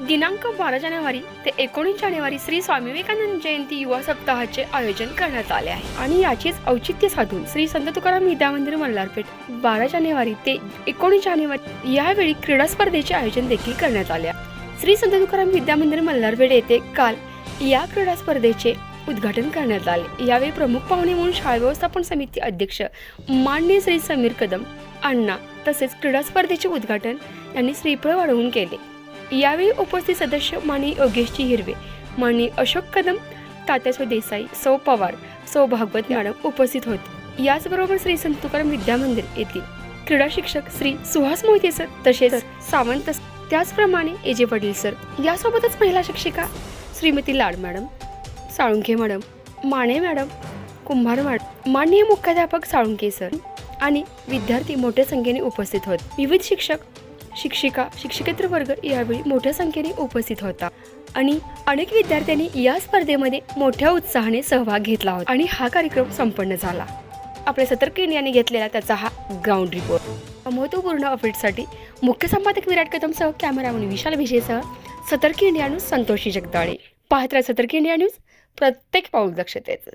दिनांक बारा जानेवारी ते एकोणीस जानेवारी श्री स्वामी विवेकानंद जयंती युवा सप्ताहाचे आयोजन करण्यात आले आहे. आणि याचेच औचित्य साधून श्री संत तुकाराम विद्या मंदिर मल्हारपेठ बारा जानेवारी ते एकोणीस जानेवारी यावेळी क्रीडा स्पर्धेचे आयोजन देखील करण्यात आले आहे. श्री संत तुकाराम विद्या मंदिर मल्हारपेठ येथे काल या क्रीडा स्पर्धेचे उद्घाटन करण्यात आले. यावेळी प्रमुख पाहुणे म्हणून शाळा व्यवस्थापन समिती अध्यक्ष मान्य श्री समीर कदम अण्णा तसेच क्रीडा स्पर्धेचे उद्घाटन यांनी श्रीफळ वाढवून केले. यावेळी उपस्थित सदस्य माननीय योगेशजी हिरवे माननीय अशोक कदम तात्यासो देसाई सौ पवार सौ भागवत मॅडम उपस्थित होते. याचबरोबर श्री संत तुकाराम विद्या मंदिर येथील क्रीडा शिक्षक श्री सुहास मोहिते सर तसेच सावंत त्याचप्रमाणे एजे वडील सर. यासोबतच महिला शिक्षिका Shrimati Lad madam Salunkhe madam Mane madam Kumbhar madam माननीय मुख्याध्यापक साळुंखे सर आणि विद्यार्थी मोठ्या संख्येने उपस्थित होते. विविध शिक्षक शिक्षिका शिक्षकेतर वर्ग यावेळी मोठ्या संख्येने उपस्थित होता. आणि अनेक विद्यार्थ्यांनी या स्पर्धेमध्ये मोठ्या उत्साहाने सहभाग घेतला होता. आणि हा कार्यक्रम संपन्न झाला. आपल्या सतर्क इंडियाने घेतलेला त्याचा हा ग्राउंड रिपोर्ट महत्त्वपूर्ण अपडेटसाठी मुख्य संपादक विराट कदमसह कॅमेरामन विशाल विजयसह सतर्क इंडिया न्यूज संतोषी जगदाळे. पाहत सतर्क इंडिया न्यूज प्रत्येक पाऊल दक्षतेच